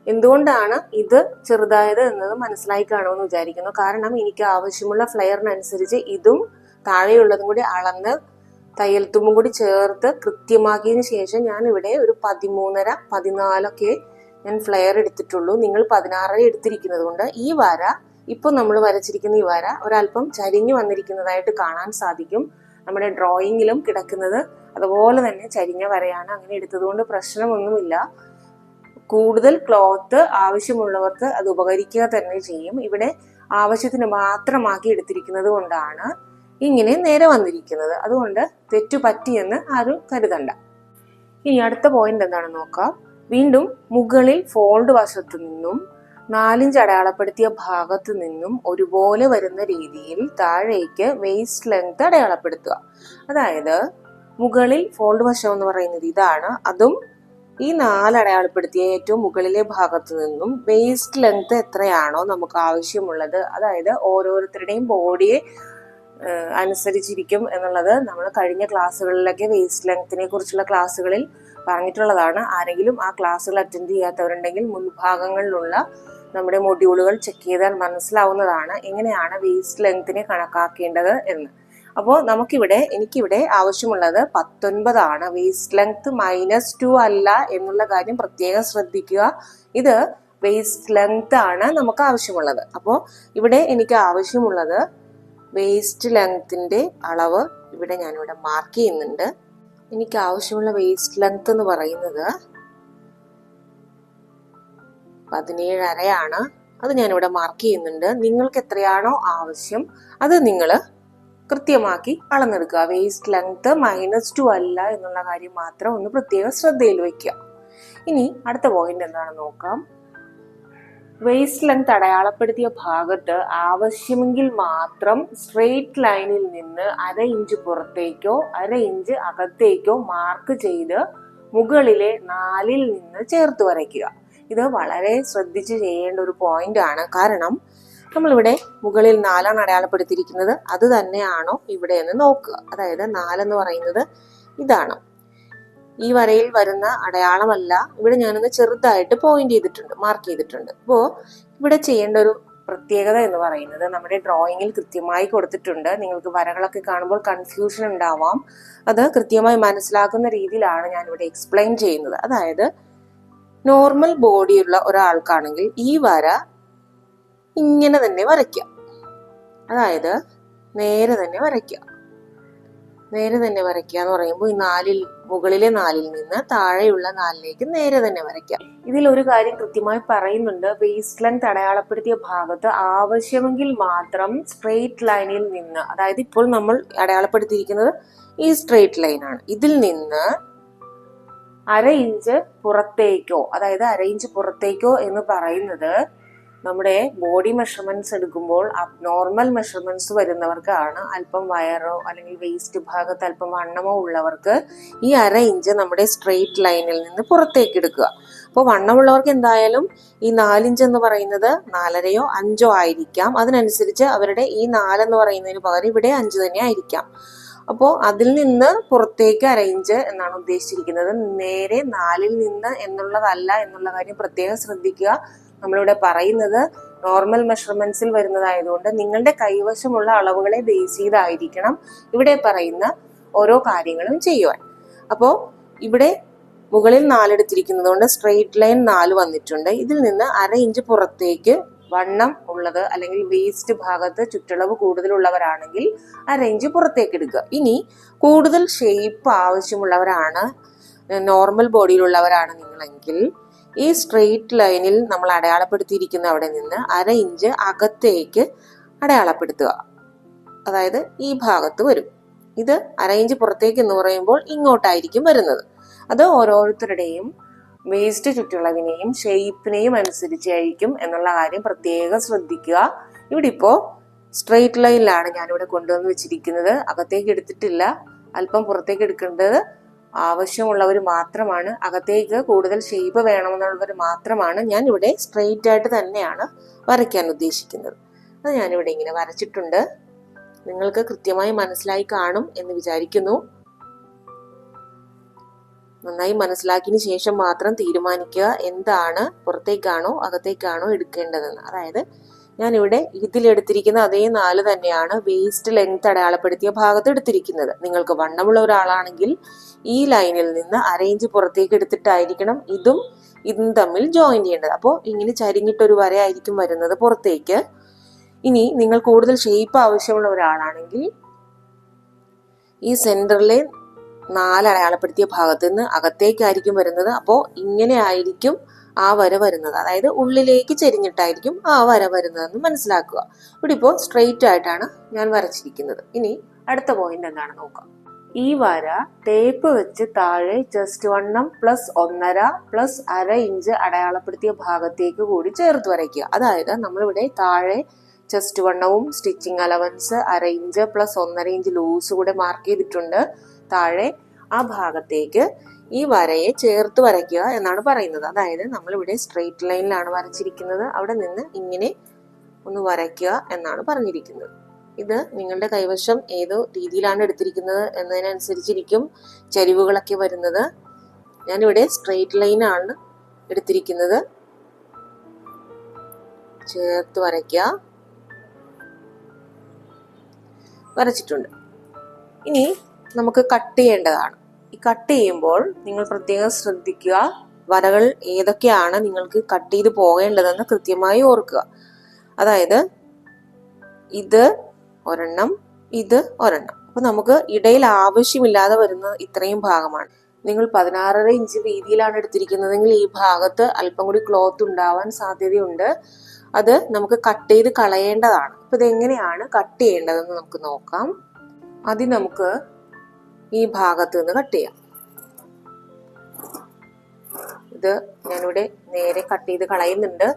എന്തുകൊണ്ടാണ് ഇത് ചെറുതായത് എന്നത് മനസ്സിലായി കാണുമെന്ന് വിചാരിക്കുന്നു. കാരണം എനിക്ക് ആവശ്യമുള്ള ഫ്ലെയറിനനുസരിച്ച് ഇതും താഴെയുള്ളതും കൂടി അളന്ന് തയ്യൽ തുമ്പും കൂടി ചേർത്ത് കൃത്യമാക്കിയതിന് ശേഷം ഞാൻ ഇവിടെ ഒരു പതിമൂന്നര പതിനാലൊക്കെ ഞാൻ ഫ്ലെയർ എടുത്തിട്ടുള്ളൂ. നിങ്ങൾ പതിനാറര എടുത്തിരിക്കുന്നത് കൊണ്ട് ഈ വര ഇപ്പോൾ നമ്മൾ വരച്ചിരിക്കുന്ന ഈ വര ഒരല്പം ചരിഞ്ഞു വന്നിരിക്കുന്നതായിട്ട് കാണാൻ സാധിക്കും. നമ്മുടെ ഡ്രോയിങ്ങിലും കിടക്കുന്നത് അതുപോലെ തന്നെ ചരിഞ്ഞ വരയാണ് അങ്ങനെ എടുത്തതുകൊണ്ട് പ്രശ്നമൊന്നുമില്ല. കൂടുതൽ ക്ലോത്ത് ആവശ്യമുള്ളവർക്ക് അത് ഉപകരിക്കുക തന്നെ ചെയ്യും. ഇവിടെ ആവശ്യത്തിന് മാത്രമാക്കി എടുത്തിരിക്കുന്നത് കൊണ്ടാണ് ഇങ്ങനെ നേരെ വന്നിരിക്കുന്നത്. അതുകൊണ്ട് തെറ്റു പറ്റിയെന്ന് ആരും കരുതണ്ട. ഇനി അടുത്ത പോയിന്റ് എന്താണെന്ന് നോക്കാം. വീണ്ടും മുകളിൽ ഫോൾഡ് വശത്തു നിന്നും നാലിഞ്ച് അടയാളപ്പെടുത്തിയ ഭാഗത്തു നിന്നും ഒരുപോലെ വരുന്ന രീതിയിൽ താഴേക്ക് വേസ്റ്റ് ലെങ്ത് അടയാളപ്പെടുത്തുക. അതായത് മുകളിൽ ഫോൾഡ് വശം എന്ന് പറയുന്നത് ഇതാണ്. അതും ഈ നാല് അടയാളപ്പെടുത്തിയ ഏറ്റവും മുകളിലെ ഭാഗത്തു നിന്നും വേസ്റ്റ് ലെങ്ത് എത്രയാണോ നമുക്ക് ആവശ്യമുള്ളത്. അതായത് ഓരോരുത്തരുടെയും ബോഡിയെ അനുസരിച്ചിരിക്കും എന്നുള്ളത് നമ്മൾ കഴിഞ്ഞ ക്ലാസ്സുകളിലൊക്കെ വേസ്റ്റ് ലെങ്ത്തിനെ കുറിച്ചുള്ള ക്ലാസ്സുകളിൽ പറഞ്ഞിട്ടുള്ളതാണ്. ആരെങ്കിലും ആ ക്ലാസ്സുകൾ അറ്റൻഡ് ചെയ്യാത്തവരുണ്ടെങ്കിൽ മുൻഭാഗങ്ങളിലുള്ള നമ്മുടെ മൊഡ്യൂളുകൾ ചെക്ക് ചെയ്താൽ മനസ്സിലാവുന്നതാണ് എങ്ങനെയാണ് വേസ്റ്റ് ലെങ്ത്തിനെ കണക്കാക്കേണ്ടത് എന്ന്. അപ്പോൾ നമുക്കിവിടെ എനിക്കിവിടെ ആവശ്യമുള്ളത് പത്തൊൻപതാണ്. വേസ്റ്റ് ലെങ്ത് മൈനസ് ടു അല്ല എന്നുള്ള കാര്യം പ്രത്യേകം ശ്രദ്ധിക്കുക. ഇത് വേസ്റ്റ് ലെങ്ത് ആണ് നമുക്ക് ആവശ്യമുള്ളത്. അപ്പോൾ ഇവിടെ എനിക്ക് ആവശ്യമുള്ളത് വേസ്റ്റ് ലെങ്ത്തിന്റെ അളവ് ഇവിടെ ഞാനിവിടെ മാർക്ക് ചെയ്യുന്നുണ്ട്. എനിക്ക് ആവശ്യമുള്ള വേസ്റ്റ് ലെങ്ത് എന്ന് പറയുന്നത് പതിനേഴ് അരയാണ്. അത് ഞാനിവിടെ മാർക്ക് ചെയ്യുന്നുണ്ട്. നിങ്ങൾക്ക് എത്രയാണോ ആവശ്യം അത് നിങ്ങൾ കൃത്യമാക്കി അളന്നെടുക്കുക. വേസ്റ്റ് ലെങ്ത് മൈനസ് ടു അല്ല എന്നുള്ള കാര്യം മാത്രം ഒന്ന് പ്രത്യേകം ശ്രദ്ധയിൽ വയ്ക്കുക ഇനി അടുത്ത പോയിന്റ് എന്താണെന്ന് നോക്കാം. വേസ്റ്റ് ലെങ്ത് അടയാളപ്പെടുത്തിയ ഭാഗത്ത് ആവശ്യമെങ്കിൽ മാത്രം സ്ട്രെയിറ്റ് ലൈനിൽ നിന്ന് അര ഇഞ്ച് പുറത്തേക്കോ അര ഇഞ്ച് അകത്തേക്കോ മാർക്ക് ചെയ്ത് മുകളിലെ നാലിൽ നിന്ന് ചേർത്ത് വരയ്ക്കുക. ഇത് വളരെ ശ്രദ്ധിച്ച് ചെയ്യേണ്ട ഒരു പോയിന്റ് ആണ്. കാരണം നമ്മളിവിടെ മുകളിൽ നാലാണ് അടയാളപ്പെടുത്തിയിരിക്കുന്നത്. അത് തന്നെയാണോ ഇവിടെ എന്ന് നോക്കുക. അതായത് നാലെന്ന് പറയുന്നത് ഇതാണ്. ഈ വരയിൽ വരുന്ന അടയാളമല്ല. ഇവിടെ ഞാനൊന്ന് ചെറുതായിട്ട് പോയിന്റ് ചെയ്തിട്ടുണ്ട് മാർക്ക് ചെയ്തിട്ടുണ്ട്. അപ്പോൾ ഇവിടെ ചെയ്യേണ്ട ഒരു പ്രത്യേകത എന്ന് പറയുന്നത് നമ്മുടെ ഡ്രോയിങ്ങിൽ കൃത്യമായി കൊടുത്തിട്ടുണ്ട്. നിങ്ങൾക്ക് വരകളൊക്കെ കാണുമ്പോൾ കൺഫ്യൂഷൻ ഉണ്ടാവാം. അത് കൃത്യമായി മനസ്സിലാക്കുന്ന രീതിയിലാണ് ഞാൻ ഇവിടെ എക്സ്പ്ലെയിൻ ചെയ്യുന്നത്. അതായത് നോർമൽ ബോഡിയുള്ള ഒരാൾക്കാണെങ്കിൽ ഈ വര ഇങ്ങനെ തന്നെ വരയ്ക്കാം അതായത് നേരെ തന്നെ വരയ്ക്കുക. നേരെ തന്നെ വരയ്ക്കുക എന്ന് പറയുമ്പോൾ ഈ നാലിൽ മുകളിലെ നാലിൽ നിന്ന് താഴെയുള്ള നാലിലേക്ക് നേരെ തന്നെ വരയ്ക്കാം ഇതിൽ ഒരു കാര്യം കൃത്യമായി പറയുന്നുണ്ട്. വേസ്റ്റ് ലെങ്ത് അടയാളപ്പെടുത്തിയ ഭാഗത്ത് ആവശ്യമെങ്കിൽ മാത്രം സ്ട്രെയിറ്റ് ലൈനിൽ നിന്ന് അതായത് ഇപ്പോൾ നമ്മൾ അടയാളപ്പെടുത്തിയിരിക്കുന്നത് ഈ സ്ട്രെയിറ്റ് ലൈനാണ് ഇതിൽ നിന്ന് അര ഇഞ്ച് പുറത്തേക്കോ അതായത് അര ഇഞ്ച് പുറത്തേക്കോ എന്ന് പറയുന്നത് നമ്മുടെ ബോഡി മെഷർമെന്റ്സ് എടുക്കുമ്പോൾ നോർമൽ മെഷർമെന്റ്സ് വരുന്നവർക്കാണ്. അല്പം വയറോ അല്ലെങ്കിൽ വേസ്റ്റ് ഭാഗത്ത് അല്പം വണ്ണമോ ഉള്ളവർക്ക് ഈ അര ഇഞ്ച് നമ്മുടെ സ്ട്രെയിറ്റ് ലൈനിൽ നിന്ന് പുറത്തേക്ക് എടുക്കുക. അപ്പോൾ വണ്ണമുള്ളവർക്ക് എന്തായാലും ഈ നാലിഞ്ച് എന്ന് പറയുന്നത് നാലരയോ അഞ്ചോ ആയിരിക്കാം. അതിനനുസരിച്ച് അവരുടെ ഈ നാലെന്ന് പറയുന്നതിന് പകരം ഇവിടെ അഞ്ച് തന്നെ ആയിരിക്കാം. അപ്പോൾ അതിൽ നിന്ന് പുറത്തേക്ക് അറേഞ്ച് എന്നാണ് ഉദ്ദേശിച്ചിരിക്കുന്നത്. നേരെ നാലിൽ നിന്ന് എന്നുള്ളതല്ല എന്നുള്ള കാര്യം പ്രത്യേകം ശ്രദ്ധിക്കുക. നമ്മളിവിടെ പറയുന്നത് നോർമൽ മെഷർമെന്റ്സിൽ വരുന്നതായതുകൊണ്ട് നിങ്ങളുടെ കൈവശമുള്ള അളവുകളെ ബേസ് ചെയ്തായിരിക്കണം ഇവിടെ പറയുന്ന ഓരോ കാര്യങ്ങളും ചെയ്യുവാൻ. അപ്പോൾ ഇവിടെ മുകളിൽ നാലെടുത്തിരിക്കുന്നത് കൊണ്ട് സ്ട്രെയിറ്റ് ലൈൻ നാല് വന്നിട്ടുണ്ട്. ഇതിൽ നിന്ന് അര ഇഞ്ച് പുറത്തേക്ക് വണ്ണം ഉള്ളത് അല്ലെങ്കിൽ വേസ്റ്റ് ഭാഗത്ത് ചുറ്റളവ് കൂടുതലുള്ളവരാണെങ്കിൽ ആ റേഞ്ച് പുറത്തേക്ക് എടുക്കുക. ഇനി കൂടുതൽ ഷേപ്പ് ആവശ്യമുള്ളവരാണ് നോർമൽ ബോഡിയിലുള്ളവരാണ് നിങ്ങളെങ്കിൽ ഈ സ്ട്രെയിറ്റ് ലൈനിൽ നമ്മൾ അടയാളപ്പെടുത്തിയിരിക്കുന്ന അവിടെ നിന്ന് അര ഇഞ്ച് അകത്തേക്ക് അടയാളപ്പെടുത്തുക. അതായത് ഈ ഭാഗത്ത് വരും. ഇത് അര ഇഞ്ച് പുറത്തേക്ക് എന്ന് പറയുമ്പോൾ ഇങ്ങോട്ടായിരിക്കും വരുന്നത്. അത് ഓരോരുത്തരുടെയും വേസ്റ്റ് ചുറ്റളവിനെയും ഷേപ്പിനെയും അനുസരിച്ചായിരിക്കും എന്നുള്ള കാര്യം പ്രത്യേകം ശ്രദ്ധിക്കുക. ഇവിടെ ഇപ്പോൾ സ്ട്രെയിറ്റ് ലൈനിലാണ് ഞാനിവിടെ കൊണ്ടുവന്ന് വെച്ചിരിക്കുന്നത്. അകത്തേക്ക് എടുത്തിട്ടില്ല. അല്പം പുറത്തേക്ക് എടുക്കേണ്ടത് ആവശ്യമുള്ളവർ മാത്രമാണ്. അകത്തേക്ക് കൂടുതൽ ഷേപ്പ് വേണമെന്നുള്ളവർ മാത്രമാണ് ഞാൻ ഇവിടെ സ്ട്രെയിറ്റ് ആയിട്ട് തന്നെയാണ് വരയ്ക്കാൻ ഉദ്ദേശിക്കുന്നത്. അത് ഞാനിവിടെ ഇങ്ങനെ വരച്ചിട്ടുണ്ട്. നിങ്ങൾക്ക് കൃത്യമായി മനസ്സിലായി കാണും എന്ന് വിചാരിക്കുന്നു. നന്നായി മനസ്സിലാക്കിയതിന് ശേഷം മാത്രം തീരുമാനിക്കുക എന്താണ് പുറത്തേക്കാണോ അകത്തേക്കാണോ എടുക്കേണ്ടതെന്ന്. അതായത് ഞാനിവിടെ ഇതിലെടുത്തിരിക്കുന്ന അതേ നാല് തന്നെയാണ് വേസ്റ്റ് ലെങ്ത് അടയാളപ്പെടുത്തിയ ഭാഗത്ത് എടുത്തിരിക്കുന്നത്. നിങ്ങൾക്ക് വണ്ണമുള്ള ഒരാളാണെങ്കിൽ ഈ ലൈനിൽ നിന്ന് അരയിഞ്ച് പുറത്തേക്ക് എടുത്തിട്ടായിരിക്കണം ഇതും ഇതും തമ്മിൽ ജോയിൻ ചെയ്യേണ്ടത്. അപ്പോൾ ഇങ്ങനെ ചരിഞ്ഞിട്ടൊരു വരയായിരിക്കും വരുന്നത് പുറത്തേക്ക്. ഇനി നിങ്ങൾ കൂടുതൽ ഷേപ്പ് ആവശ്യമുള്ള ഒരാളാണെങ്കിൽ ഈ സെന്ററിലെ നാല് അടയാളപ്പെടുത്തിയ ഭാഗത്ത് നിന്ന് അകത്തേക്കായിരിക്കും വരുന്നത്. അപ്പോൾ ഇങ്ങനെ ആയിരിക്കും ആ വര വരുന്നത്. അതായത് ഉള്ളിലേക്ക് ചെരിഞ്ഞിട്ടായിരിക്കും ആ വര വരുന്നതെന്ന് മനസ്സിലാക്കുക. ഇവിടെ ഇപ്പോൾ സ്ട്രെയിറ്റ് ആയിട്ടാണ് ഞാൻ വരച്ചിരിക്കുന്നത്. ഇനി അടുത്ത പോയിന്റ് എന്താണ് നോക്കാം. ഈ വര ടേപ്പ് വെച്ച് താഴെ ജസ്റ്റ് വണ്ണം പ്ലസ് ഒന്നര പ്ലസ് അര ഇഞ്ച് അടയാളപ്പെടുത്തിയ ഭാഗത്തേക്ക് കൂടി ചേർത്ത് വരയ്ക്കുക. അതായത് നമ്മളിവിടെ താഴെ ചെസ്റ്റ് വണ്ണവും സ്റ്റിച്ചിങ് അലവൻസ് അര ഇഞ്ച് പ്ലസ് ഒന്നര ഇഞ്ച് ലൂസ് കൂടെ മാർക്ക് ചെയ്തിട്ടുണ്ട്. താഴെ ആ ഭാഗത്തേക്ക് ഈ വരയെ ചേർത്ത് വരയ്ക്കുക എന്നാണ് പറയുന്നത്. അതായത് നമ്മളിവിടെ സ്ട്രെയിറ്റ് ലൈനിലാണ് വരച്ചിരിക്കുന്നത്. അവിടെ നിന്ന് ഇങ്ങനെ ഒന്ന് വരയ്ക്കുക എന്നാണ് പറഞ്ഞിരിക്കുന്നത്. ഇത് നിങ്ങളുടെ കൈവശം ഏതോ രീതിയിലാണ് എടുത്തിരിക്കുന്നത് എന്നതിനനുസരിച്ചിരിക്കും ചരിവുകളൊക്കെ വരുന്നത്. ഞാനിവിടെ സ്ട്രെയിറ്റ് ലൈനാണ് എടുത്തിരിക്കുന്നത്. ചേർത്ത് വരയ്ക്കുക. വരച്ചിട്ടുണ്ട്. ഇനി നമുക്ക് കട്ട് ചെയ്യേണ്ടതാണ്. ഈ കട്ട് ചെയ്യുമ്പോൾ നിങ്ങൾ പ്രത്യേകം ശ്രദ്ധിക്കുക വരകൾ ഏതൊക്കെയാണ് നിങ്ങൾക്ക് കട്ട് ചെയ്ത് പോകേണ്ടതെന്ന് കൃത്യമായി ഓർക്കുക. അതായത് ഇത് ഒരെണ്ണം ഇത് ഒരെണ്ണം. അപ്പൊ നമുക്ക് ഇടയിൽ ആവശ്യമില്ലാതെ വരുന്ന ഇത്രയും ഭാഗമാണ്. നിങ്ങൾ പതിനാറര ഇഞ്ച് വീതിയിലാണ് എടുത്തിരിക്കുന്നതെങ്കിൽ ഈ ഭാഗത്ത് അല്പം കൂടി ക്ലോത്ത് ഉണ്ടാവാൻ സാധ്യതയുണ്ട്. അത് നമുക്ക് കട്ട് ചെയ്ത് കളയേണ്ടതാണ്. അപ്പൊ ഇതെങ്ങനെയാണ് കട്ട് ചെയ്യേണ്ടതെന്ന് നമുക്ക് നോക്കാം. ആദ്യം നമുക്ക് ഈ ഭാഗത്ത് നിന്ന് കട്ട് ചെയ്യാം. ഇത് ഞാനിവിടെ നേരെ കട്ട് ചെയ്ത് കളയുന്നുണ്ട്.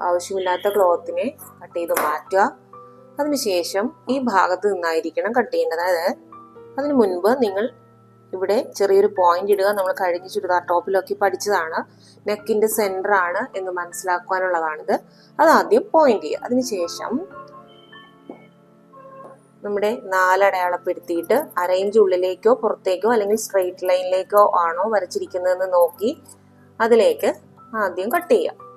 ആവശ്യമില്ലാത്ത ക്ലോത്തിനെ കട്ട് ചെയ്ത് മാറ്റുക. അതിനുശേഷം ഈ ഭാഗത്ത് നിന്നായിരിക്കണം കട്ട് ചെയ്യേണ്ടത്. അതായത് അതിന് മുൻപ് നിങ്ങൾ ഇവിടെ ചെറിയൊരു പോയിന്റ് ഇടുക. നമ്മൾ കഴിഞ്ഞ ചുരിദാർ ടോപ്പിലൊക്കെ പഠിച്ചതാണ്. നെക്കിന്റെ സെന്റർ ആണ് എന്ന് മനസ്സിലാക്കുവാനുള്ളതാണിത്. അത് ആദ്യം പോയിന്റ് ചെയ്യുക അതിനുശേഷം നമ്മുടെ നാലടയാളപ്പെടുത്തിയിട്ട് അറേഞ്ച് ഉള്ളിലേക്കോ പുറത്തേക്കോ അല്ലെങ്കിൽ സ്ട്രെയിറ്റ് ലൈനിലേക്കോ ആണോ വരച്ചിരിക്കുന്നതെന്ന് നോക്കി അതിലേക്ക് ആദ്യം കട്ട് ചെയ്യാം.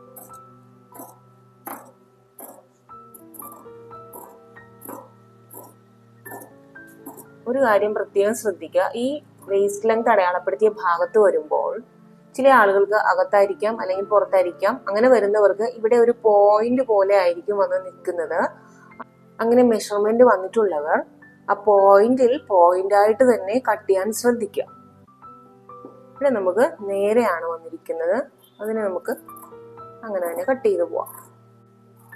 ഒരു കാര്യം പ്രത്യേകം ശ്രദ്ധിക്കുക. ഈ വേസ്റ്റ് ലെങ്ത് അടയാളപ്പെടുത്തിയ ഭാഗത്ത് വരുമ്പോൾ ചില ആളുകൾക്ക് അകത്തായിരിക്കാം അല്ലെങ്കിൽ പുറത്തായിരിക്കാം. അങ്ങനെ വരുന്നവർക്ക് ഇവിടെ ഒരു പോയിന്റ് പോലെ ആയിരിക്കും വന്ന് നിൽക്കുന്നത്. അങ്ങനെ മെഷർമെന്റ് വന്നിട്ടുള്ളവർ ആ പോയിന്റിൽ പോയിന്റ് ആയിട്ട് തന്നെ കട്ട് ചെയ്യാൻ ശ്രദ്ധിക്കുക. ഇവിടെ നമുക്ക് നേരെയാണ് വന്നിരിക്കുന്നത്. അതിനെ നമുക്ക് അങ്ങനെ തന്നെ കട്ട് ചെയ്ത് പോവാം.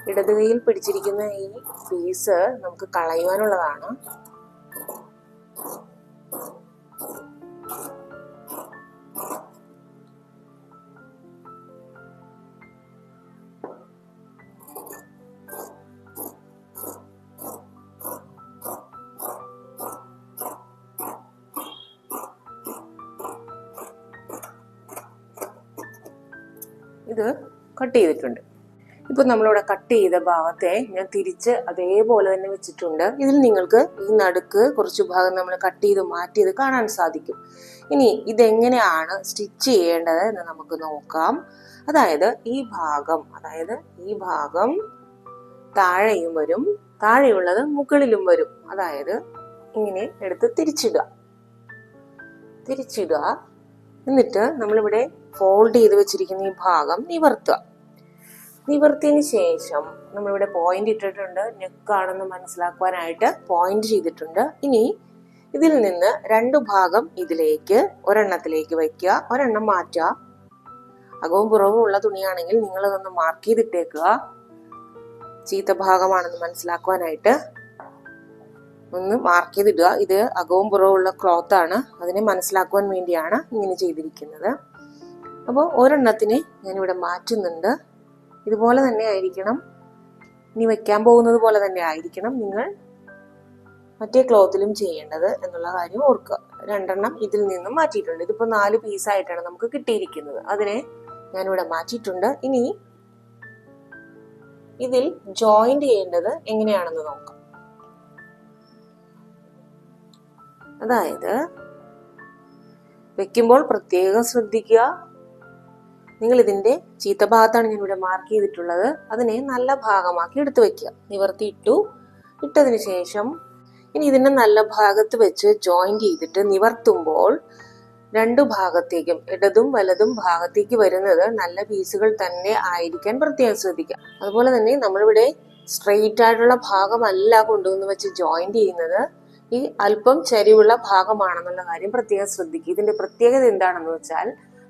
ഇടത് കൈയിൽ പിടിച്ചിരിക്കുന്ന ഈ പീസ് നമുക്ക് കളയുവാനുള്ളതാണ്. കട്ട് ചെയ്തിട്ടുണ്ട്. ഇപ്പൊ നമ്മളിവിടെ കട്ട് ചെയ്ത ഭാഗത്തെ ഞാൻ തിരിച്ച് അതേപോലെ തന്നെ വെച്ചിട്ടുണ്ട്. ഇതിൽ നിങ്ങൾക്ക് ഈ നടുക്ക് കുറച്ച് ഭാഗം നമ്മൾ കട്ട് ചെയ്ത് മാറ്റിയത് കാണാൻ സാധിക്കും. ഇനി ഇതെങ്ങനെയാണ് സ്റ്റിച്ച് ചെയ്യേണ്ടത് എന്ന് നമുക്ക് നോക്കാം. അതായത് ഈ ഭാഗം അതായത് ഈ ഭാഗം താഴെയും വരും താഴെയുള്ളത് മുകളിലും വരും. അതായത് ഇങ്ങനെ എടുത്ത് തിരിച്ചിടുക. തിരിച്ചിടുക. എന്നിട്ട് നമ്മളിവിടെ ഫോൾഡ് ചെയ്ത് വെച്ചിരിക്കുന്ന ഈ ഭാഗം നിവർത്തുക. നിവർത്തിയതിന് ശേഷം നമ്മളിവിടെ പോയിന്റ് ഇട്ടിട്ടുണ്ട്. നെക്കാണെന്ന് മനസ്സിലാക്കുവാനായിട്ട് പോയിന്റ് ചെയ്തിട്ടുണ്ട്. ഇനി ഇതിൽ നിന്ന് രണ്ടു ഭാഗം ഇതിലേക്ക് ഒരെണ്ണത്തിലേക്ക് വയ്ക്കുക. ഒരെണ്ണം മാറ്റുക. അകവും പുറവും ഉള്ള തുണിയാണെങ്കിൽ നിങ്ങൾ അതൊന്ന് മാർക്ക് ചെയ്തിട്ടേക്കുക. ചീത്ത ഭാഗമാണെന്ന് മനസ്സിലാക്കുവാനായിട്ട് ഒന്ന് മാർക്ക് ചെയ്തിടുക. ഇത് അകവും പുറവും ഉള്ള ക്ലോത്ത് ആണ്. അതിനെ മനസ്സിലാക്കുവാൻ വേണ്ടിയാണ് ഇങ്ങനെ ചെയ്തിരിക്കുന്നത്. അപ്പോൾ ഒരെണ്ണത്തിന് ഞാനിവിടെ മാറ്റുന്നുണ്ട്. ഇതുപോലെ തന്നെ ആയിരിക്കണം. ഇനി വെക്കാൻ പോകുന്നത് പോലെ തന്നെ ആയിരിക്കണം നിങ്ങൾ മറ്റേ ക്ലോത്തിലും ചെയ്യേണ്ടത് എന്നുള്ള കാര്യം ഓർക്കുക. രണ്ടെണ്ണം ഇതിൽ നിന്നും മാറ്റിയിട്ടുണ്ട്. ഇതിപ്പോൾ നാല് പീസായിട്ടാണ് നമുക്ക് കിട്ടിയിരിക്കുന്നത്. അതിനെ ഞാനിവിടെ മാറ്റിയിട്ടുണ്ട്. ഇനി ഇതിൽ ജോയിന്റ് ചെയ്യേണ്ടത് എങ്ങനെയാണെന്ന് നോക്കാം. അതായത് വെക്കുമ്പോൾ പ്രത്യേകം ശ്രദ്ധിക്കുക. നിങ്ങൾ ഇതിന്റെ ചീത്ത ഭാഗത്താണ് ഞാൻ ഇവിടെ മാർക്ക് ചെയ്തിട്ടുള്ളത്. അതിനെ നല്ല ഭാഗമാക്കി എടുത്തു വെക്കുക. നിവർത്തി ഇട്ടു ഇട്ടതിന് ശേഷം ഇനി ഇതിന്റെ നല്ല ഭാഗത്ത് വെച്ച് ജോയിന്റ് ചെയ്തിട്ട് നിവർത്തുമ്പോൾ രണ്ടു ഭാഗത്തേക്കും ഇടതും വലതും ഭാഗത്തേക്ക് വരുന്നത് നല്ല പീസുകൾ തന്നെ ആയിരിക്കാൻ പ്രത്യേകം ശ്രദ്ധിക്കുക. അതുപോലെ തന്നെ നമ്മളിവിടെ സ്ട്രെയിറ്റ് ആയിട്ടുള്ള ഭാഗമല്ല കൊണ്ടുവന്ന് വെച്ച് ജോയിന്റ് ചെയ്യുന്നത് ഈ അല്പം ചരിവുള്ള ഭാഗമാണെന്നുള്ള കാര്യം പ്രത്യേകം ശ്രദ്ധിക്കുക. ഇതിന്റെ പ്രത്യേകത എന്താണെന്ന് വെച്ചാൽ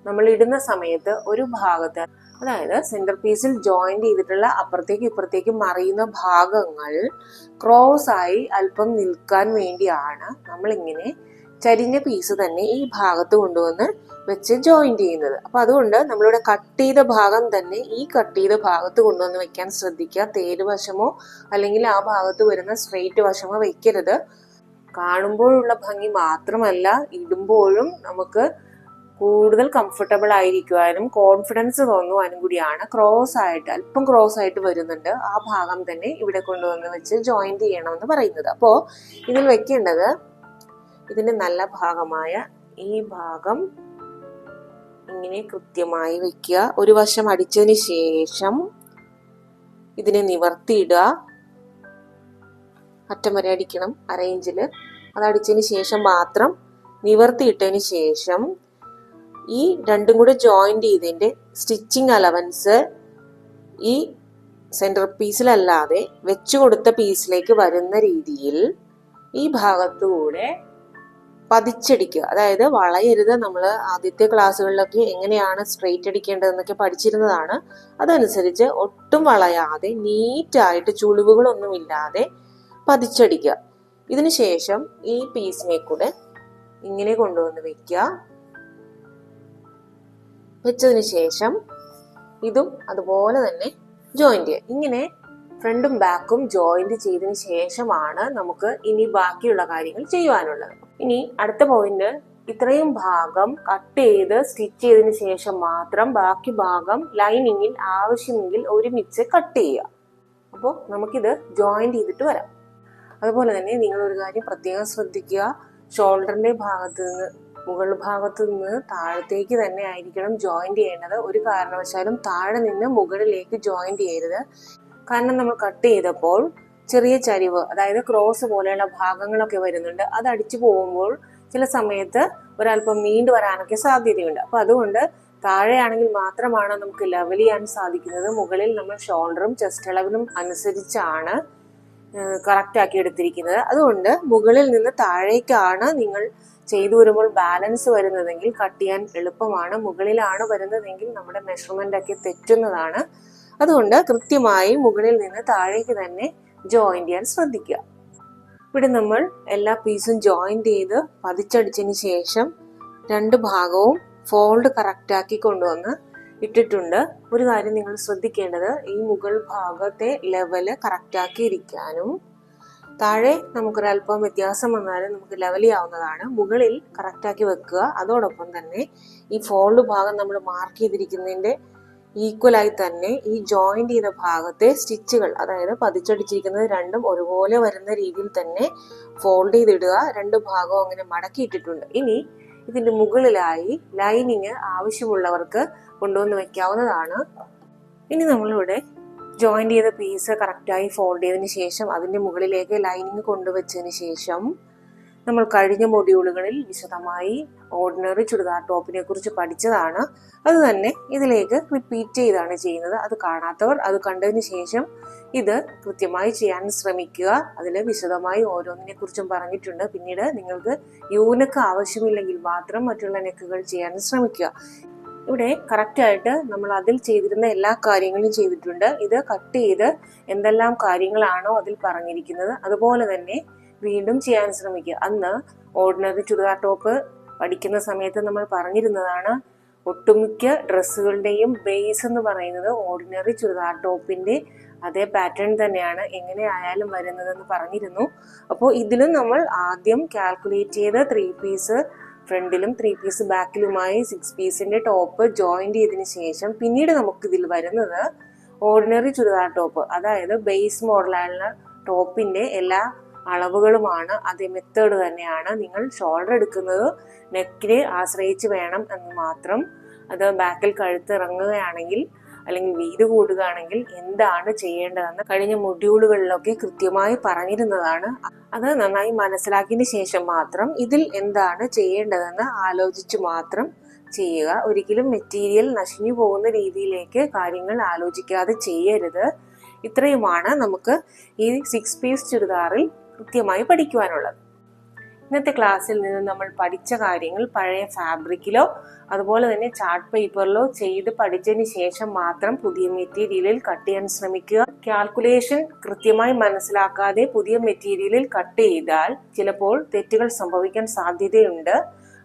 നമ്മൾ ഇടുന്ന സമയത്ത് ഒരു ഭാഗത്ത് അതായത് സെന്റർ പീസിൽ ജോയിന്റ് ചെയ്തിട്ടുള്ള അപ്പുറത്തേക്കും ഇപ്പുറത്തേക്കും മറിയുന്ന ഭാഗങ്ങൾ ക്രോസ് ആയി അല്പം നിൽക്കാൻ വേണ്ടിയാണ് നമ്മളിങ്ങനെ ചരിഞ്ഞ പീസ് തന്നെ ഈ ഭാഗത്ത് കൊണ്ടുവന്ന് വെച്ച് ജോയിന്റ് ചെയ്യുന്നത്. അപ്പൊ അതുകൊണ്ട് നമ്മളിവിടെ കട്ട് ചെയ്ത ഭാഗം തന്നെ ഈ കട്ട് ചെയ്ത ഭാഗത്ത് കൊണ്ടുവന്ന് വെക്കാൻ ശ്രദ്ധിക്കുക. തേര് വശമോ അല്ലെങ്കിൽ ആ ഭാഗത്ത് വരുന്ന സ്ട്രെയിറ്റ് വശമോ വെക്കരുത്. കാണുമ്പോഴുള്ള ഭംഗി മാത്രമല്ല ഇടുമ്പോഴും നമുക്ക് കൂടുതൽ കംഫർട്ടബിൾ ആയിരിക്കുവാനും കോൺഫിഡൻസ് തോന്നുവാനും കൂടിയാണ് ക്രോസ് ആയിട്ട് അല്പം ക്രോസ് ആയിട്ട് വരുന്നുണ്ട് ആ ഭാഗം തന്നെ ഇവിടെ കൊണ്ടുവന്ന് വെച്ച് ജോയിന്റ് ചെയ്യണമെന്ന് പറയുന്നത്. അപ്പോൾ ഇതിൽ വെക്കേണ്ടത് ഇതിന്റെ നല്ല ഭാഗമായ ഈ ഭാഗം ഇങ്ങനെ കൃത്യമായി വെക്കുക. ഒരു വശം അടിച്ചതിന് ശേഷം ഇതിനെ നിവർത്തിയിടുക. അറ്റം വരെ അടിക്കണം അറേഞ്ചിൽ അത് അടിച്ചതിന് ശേഷം മാത്രം നിവർത്തിയിട്ടതിന് ശേഷം ഈ രണ്ടും കൂടെ ജോയിന്റ് ചെയ്തതിന്റെ സ്റ്റിച്ചിങ് അലവൻസ് ഈ സെന്റർ പീസിലല്ലാതെ വെച്ചു കൊടുത്ത പീസിലേക്ക് വരുന്ന രീതിയിൽ ഈ ഭാഗത്തുകൂടെ പതിച്ചടിക്കുക. അതായത് വളയരുത് നമ്മൾ ആദ്യത്തെ ക്ലാസ്സുകളിലൊക്കെ എങ്ങനെയാണ് സ്ട്രെയിറ്റ് അടിക്കേണ്ടതെന്നൊക്കെ പഠിച്ചിരുന്നതാണ്. അതനുസരിച്ച് ഒട്ടും വളയാതെ നീറ്റായിട്ട് ചുളിവുകളൊന്നുമില്ലാതെ പതിച്ചടിക്കുക. ഇതിനു ശേഷം ഈ പീസിനെ കൂടെ ഇങ്ങനെ കൊണ്ടുവന്ന് വെക്കുക. വെച്ചതിന് ശേഷം ഇതും അതുപോലെ തന്നെ ജോയിന്റ് ചെയ്യുക ഇങ്ങനെ ഫ്രണ്ടും ബാക്കും ജോയിന്റ് ചെയ്തതിന് ശേഷമാണ് നമുക്ക് ഇനി ബാക്കിയുള്ള കാര്യങ്ങൾ ചെയ്യുവാനുള്ളത്. ഇനി അടുത്ത പോയിന്റ് ഇത്രയും ഭാഗം കട്ട് ചെയ്ത് സ്റ്റിച്ച് ചെയ്തതിന് ശേഷം മാത്രം ബാക്കി ഭാഗം ലൈനിങ്ങിൽ ആവശ്യമെങ്കിൽ ഒരുമിച്ച് കട്ട് ചെയ്യുക. അപ്പോൾ നമുക്കിത് ജോയിന്റ് ചെയ്തിട്ട് വരാം. അതുപോലെ തന്നെ നിങ്ങൾ ഒരു കാര്യം പ്രത്യേകം ശ്രദ്ധിക്കുക. ഷോൾഡറിന്റെ ഭാഗത്ത് നിന്ന് മുകൾ ഭാഗത്തു നിന്ന് താഴത്തേക്ക് തന്നെ ആയിരിക്കണം ജോയിന്റ് ചെയ്യേണ്ടത്. ഒരു കാരണവശാലും താഴെ നിന്ന് മുകളിലേക്ക് ജോയിന്റ് ചെയ്യരുത്. കാരണം നമ്മൾ കട്ട് ചെയ്തപ്പോൾ ചെറിയ ചരിവ് അതായത് ക്രോസ് പോലെയുള്ള ഭാഗങ്ങളൊക്കെ വരുന്നുണ്ട്. അത് അടിച്ചു പോകുമ്പോൾ ചില സമയത്ത് ഒരല്പം നീണ്ടു വരാനൊക്കെ സാധ്യതയുണ്ട്. അപ്പൊ അതുകൊണ്ട് താഴെയാണെങ്കിൽ മാത്രമാണ് നമുക്ക് ലെവൽ ചെയ്യാൻ സാധിക്കുന്നത്. മുകളിൽ നമ്മൾ ഷോൾഡറും ചെസ്റ്റ് അളവിനും അനുസരിച്ചാണ് കറക്റ്റ് ആക്കി എടുത്തിരിക്കുന്നത്. അതുകൊണ്ട് മുകളിൽ നിന്ന് താഴേക്കാണ് നിങ്ങൾ ചെയ്തു വരുമ്പോൾ ബാലൻസ് വരുന്നതെങ്കിൽ കട്ട് ചെയ്യാൻ എളുപ്പമാണ്. മുകളിലാണ് വരുന്നതെങ്കിൽ നമ്മുടെ മെഷർമെന്റ് ഒക്കെ തെറ്റുന്നതാണ്. അതുകൊണ്ട് കൃത്യമായി മുകളിൽ നിന്ന് താഴേക്ക് തന്നെ ജോയിന്റ് ചെയ്യാൻ ശ്രദ്ധിക്കുക. ഇവിടെ നമ്മൾ എല്ലാ പീസും ജോയിന്റ് ചെയ്ത് പതിച്ചടിച്ചതിന് ശേഷം രണ്ട് ഭാഗവും ഫോൾഡ് കറക്റ്റ് ആക്കി കൊണ്ടുവന്ന് ഇട്ടിട്ടുണ്ട്. ഒരു കാര്യം നിങ്ങൾ ശ്രദ്ധിക്കേണ്ടത് ഈ മുകൾ ഭാഗത്തെ ലെവൽ കറക്റ്റ് ആക്കി ഇരിക്കാനും താഴെ നമുക്കൊരല്പം വ്യത്യാസം വന്നാലും നമുക്ക് ലെവൽ ചെയ്യാവുന്നതാണ്. മുകളിൽ കറക്റ്റാക്കി വെക്കുക. അതോടൊപ്പം തന്നെ ഈ ഫോൾഡ് ഭാഗം നമ്മൾ മാർക്ക് ചെയ്തിരിക്കുന്നതിന്റെ ഈക്വലായി തന്നെ ഈ ജോയിന്റ് ചെയ്ത ഭാഗത്തെ സ്റ്റിച്ചുകൾ അതായത് പതിച്ചടിച്ചിരിക്കുന്നത് രണ്ടും ഒരുപോലെ വരുന്ന രീതിയിൽ തന്നെ ഫോൾഡ് ചെയ്തിടുക. രണ്ട് ഭാഗവും അങ്ങനെ മടക്കിയിട്ടിട്ടുണ്ട് ഇനി ഇതിന്റെ മുകളിലായി ലൈനിങ് ആവശ്യമുള്ളവർക്ക് കൊണ്ടുവന്ന് വെക്കാവുന്നതാണ്. ഇനി നമ്മളിവിടെ ജോയിന്റ് ചെയ്ത പീസ് കറക്റ്റായി ഫോൾഡ് ചെയ്തതിന് ശേഷം അതിന്റെ മുകളിലേക്ക് ലൈനിങ് കൊണ്ടുവച്ചതിന് ശേഷം നമ്മൾ കഴിഞ്ഞ മൊഡ്യൂളുകളിൽ വിശദമായി ഓർഡിനറി ചുരിദാർ ടോപ്പിനെ കുറിച്ച് പഠിച്ചതാണ്. അത് തന്നെ ഇതിലേക്ക് റിപ്പീറ്റ് ചെയ്താണ് ചെയ്യുന്നത്. അത് കാണാത്തവർ അത് കണ്ടതിന് ശേഷം ഇത് കൃത്യമായി ചെയ്യാൻ ശ്രമിക്കുക. അതിൽ വിശദമായി ഓരോന്നിനെ കുറിച്ചും പറഞ്ഞിട്ടുണ്ട്. പിന്നീട് നിങ്ങൾക്ക് യൂനക്ക് ആവശ്യമില്ലെങ്കിൽ മാത്രം മറ്റുള്ള നെക്കുകൾ ചെയ്യാൻ ശ്രമിക്കുക. ഇവിടെ കറക്റ്റ് ആയിട്ട് നമ്മൾ അതിൽ ചെയ്തിരുന്ന എല്ലാ കാര്യങ്ങളും ചെയ്തിട്ടുണ്ട്. ഇത് കട്ട് ചെയ്ത് എന്തെല്ലാം കാര്യങ്ങളാണോ അതിൽ പറഞ്ഞിരിക്കുന്നത്. അതുപോലെ തന്നെ വീണ്ടും ചെയ്യാൻ ശ്രമിക്കുക. അന്ന് ഓർഡിനറി ചുരിദാർ ടോപ്പ് പഠിക്കുന്ന സമയത്ത് നമ്മൾ പറഞ്ഞിരുന്നതാണ് ഒട്ടുമിക്ക ഡ്രസ്സുകളുടെയും ബേസ് എന്ന് പറയുന്നത് ഓർഡിനറി ചുരിദാർ ടോപ്പിന്റെ അതേ പാറ്റേൺ തന്നെയാണ് എങ്ങനെ ആയാലും വരുന്നതെന്ന് പറഞ്ഞിരുന്നു. അപ്പോൾ ഇതിലും നമ്മൾ ആദ്യം കാൽക്കുലേറ്റ് ചെയ്ത് ത്രീ പീസ് ഫ്രണ്ടിലും ത്രീ പീസ് ബാക്കിലുമായി സിക്സ് പീസിന്റെ ടോപ്പ് ജോയിന്റ് ചെയ്തതിന് ശേഷം പിന്നീട് നമുക്ക് ഇതിൽ വരുന്നത് ഓർഡിനറി ചുരിദാർ ടോപ്പ് അതായത് ബേസ് മോഡലായുള്ള ടോപ്പിന്റെ എല്ലാ അളവുകളുമാണ്. അതേ മെത്തേഡ് തന്നെയാണ് നിങ്ങൾ ഷോൾഡർ എടുക്കുന്നത്. നെക്കിനെ ആശ്രയിച്ച് വേണം എന്ന് മാത്രം. അത് ബാക്കിൽ കഴുത്ത് ഇറങ്ങുകയാണെങ്കിൽ അല്ലെങ്കിൽ വീതി കൂടുകയാണെങ്കിൽ എന്താണ് ചെയ്യേണ്ടതെന്ന് കഴിഞ്ഞ മൊഡ്യൂളുകളിലൊക്കെ കൃത്യമായി പറഞ്ഞിരുന്നതാണ്. അത് നന്നായി മനസ്സിലാക്കിയതിന് ശേഷം മാത്രം ഇതിൽ എന്താണ് ചെയ്യേണ്ടതെന്ന് ആലോചിച്ച് മാത്രം ചെയ്യുക. ഒരിക്കലും മെറ്റീരിയൽ നശിഞ്ഞു പോകുന്ന രീതിയിലേക്ക് കാര്യങ്ങൾ ആലോചിക്കാതെ ചെയ്യരുത്. ഇത്രയുമാണ് നമുക്ക് ഈ സിക്സ് പീസ് ചുരിദാറിൽ കൃത്യമായി പഠിക്കുവാനുള്ളത്. ഇന്നത്തെ ക്ലാസ്സിൽ നിന്ന് നമ്മൾ പഠിച്ച കാര്യങ്ങൾ പഴയ ഫാബ്രിക്കിലോ അതുപോലെ തന്നെ ചാർട്ട് പേപ്പറിലോ ചെയ്ത് പഠിച്ചതിന് ശേഷം മാത്രം പുതിയ മെറ്റീരിയലിൽ കട്ട് ചെയ്യാൻ ശ്രമിക്കുക. കാൽക്കുലേഷൻ കൃത്യമായി മനസ്സിലാക്കാതെ പുതിയ മെറ്റീരിയലിൽ കട്ട് ചെയ്താൽ ചിലപ്പോൾ തെറ്റുകൾ സംഭവിക്കാൻ സാധ്യതയുണ്ട്.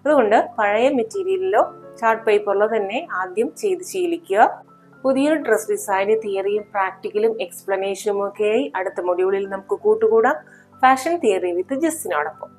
അതുകൊണ്ട് പഴയ മെറ്റീരിയലിലോ ചാർട്ട് പേപ്പറിലോ തന്നെ ആദ്യം ചെയ്ത് ശീലിക്കുക. പുതിയൊരു ഡ്രസ് ഡിസൈൻ തിയറിയും പ്രാക്ടിക്കലും എക്സ്പ്ലനേഷനും ഒക്കെയായി അടുത്ത മൊഡ്യൂളിൽ നമുക്ക് കൂട്ടുകൂടാം. Fashion theory with ജസ്റ്റിനോടൊപ്പം.